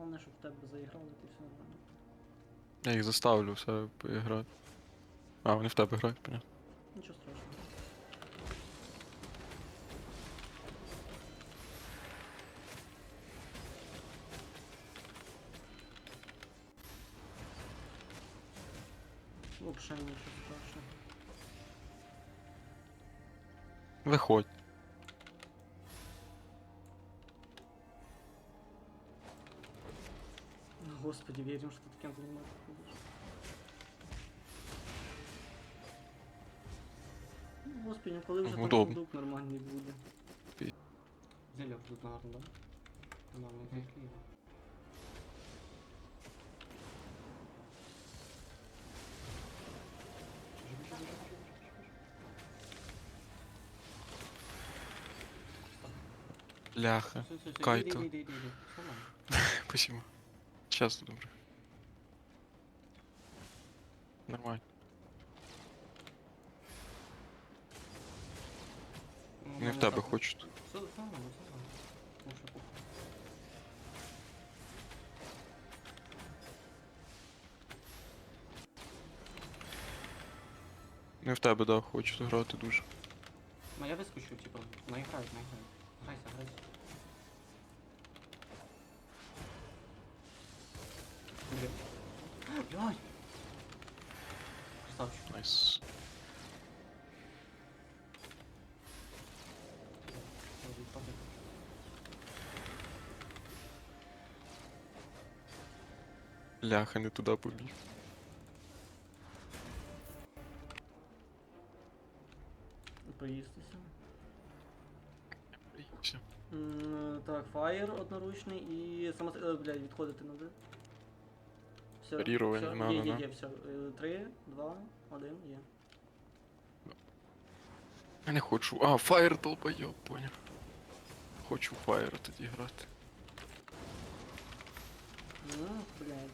Головне, щоб в тебе заіграли, ти все нормально. Я їх заставлю все поіграти. А, вони в тебе грають, понятно. Нічого страшного. Вообще нічого страшного. Виходь. Господи, верим, что ты кем заниматься будешь. Ну, Господи, ну коли вже там Удобно. продукт нормальний буде. Зелья тут гарно, да? І. Ляха. Все, все, Сейчас добре. Нормально. Вони в тебе так- хочуть. Все нормально, все нормально. Що похуй. Не в тебе, да, хочуть грати дуже. Ну я вискочу, типа, наіграють, наіграють. Грайся, грайся. Блін. Блядь! Красавчик. Найс. Падай, падай. Ляха, не туди побіг. Поїстися. Все. М, Так, фаєр одноручний і само... е, Блядь, відходити надо. Все, Парірування все, надо, є, є, да? є, все. Е, Три, два, один, є. Я не хочу. А, фаєр долбойоб, поняв. Хочу фаєр тоді грати. Ну, блядь.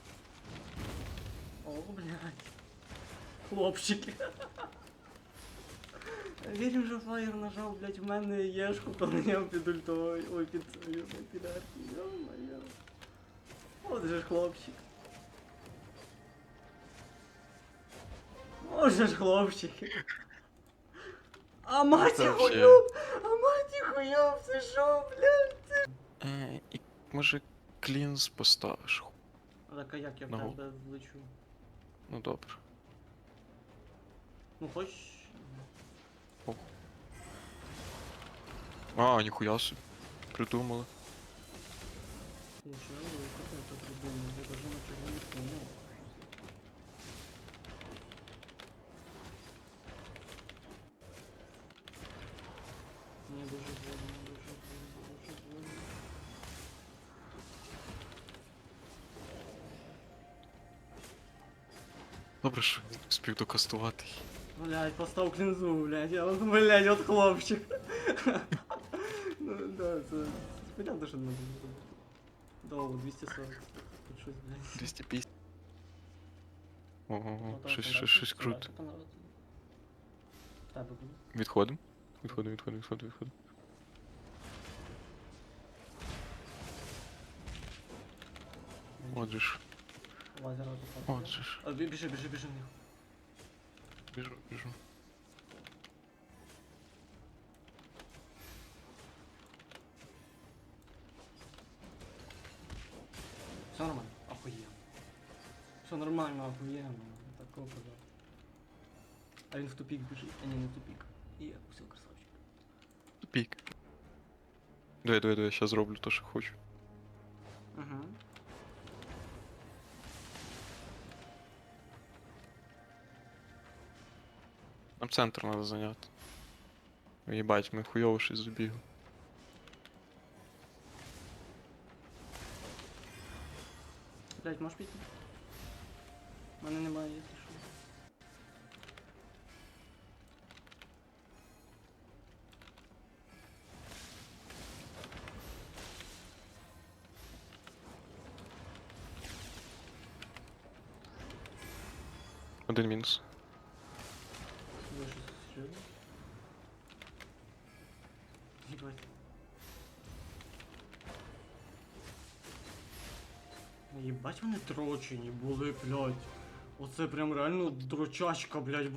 О, блядь. Хлопчики. Вірю, що фаєр нажав, блядь, в мене єшку, коли я під ультою. Ой, під ой, під арки. Йо-моє. От же ж хлопчик. От же ж хлопчик. А мать Це вообще- хуйоб! А мать хуйоб, це що, блядь? Е, і може клінз поставиш. Так, а як я в Ну. тебе влечу? Ну добре. Ну хоч. А, ніхуя собі. Придумали. Ничего, Добре, що спів докастувати. Блять, постав клинзу, блять, я вот, блять, от хлопчик. Ну да, це понятно, що не надо зробити. Довго, 240. Тут щось, блять. 250. Ого, Ну, то щось, понравилось, щось, щось круто. понравилось, понравилось. Тебе буде. Відходимо? Відходимо, відходимо, відходимо, відходимо. Отже ж, Лазер атака. отже ж. А, бі- біжи, біжи, біжи в них. Біжу, біжу. Все нормально, охуенно. Все нормально, охуенно. Такого казав. А він в тупик біжить, а не на тупик. І все, красавчик. Тупік. Диви, диви, диви, я зроблю те, що хочу. Угу. Нам центр треба зайняти. Єбать, ми хуйово щось забігли. Блять, можеш піти? У мене немає, якщо що. Один мінус. Ви щось чули? Їбать. Єбать вони дрочені були, блядь. Оце прям реально дрочачка, блядь,